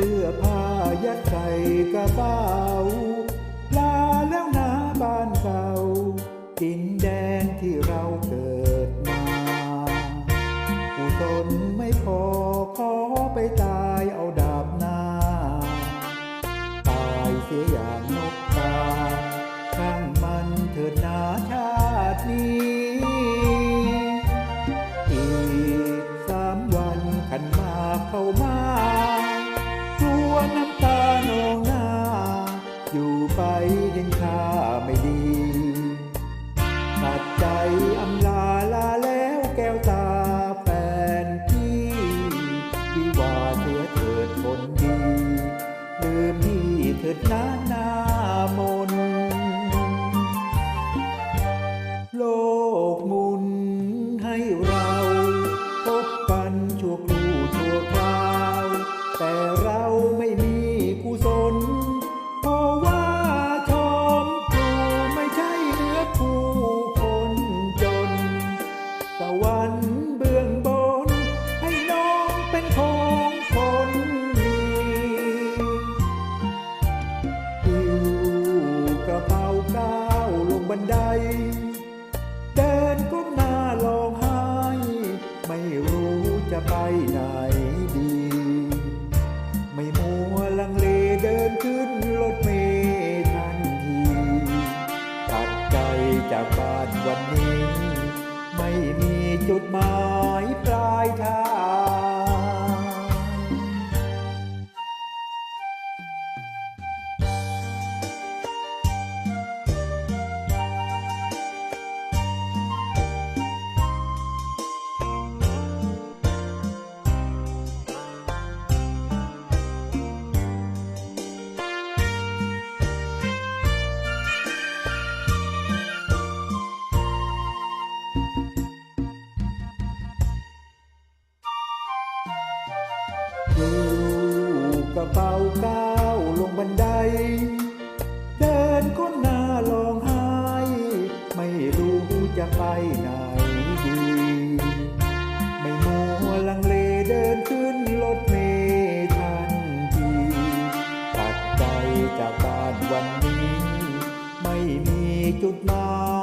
สื้อผ้ายัดใส่กระเป๋าลาแล้วนะบ้านเก่ากิน นค่าไม่ดีตัดใจอำลาลาแล้วแก้วตาแฟนพี่วิวาเสียเถิดคนดีลืมพี่เถิดนั้น บันได เดินก้มหน้าร้องไห้ ไม่รู้จะไปไหนดี ไม่มัวลังเลเดินขึ้นรถเมล์ทันทีตัดใจจากบ้านวันนี้ ไม่มีจุดหมายปลายทาง หิวกระเป๋าก้าวลงบันได เดินก้นหน้าร้องไห้ไม่รู้จะไปไหนดี ไม่มัวลังเลเดินขึ้นรถเมล์ทันทีตัดใจจากบ้านวันนี้ ไม่มีจุดหมาย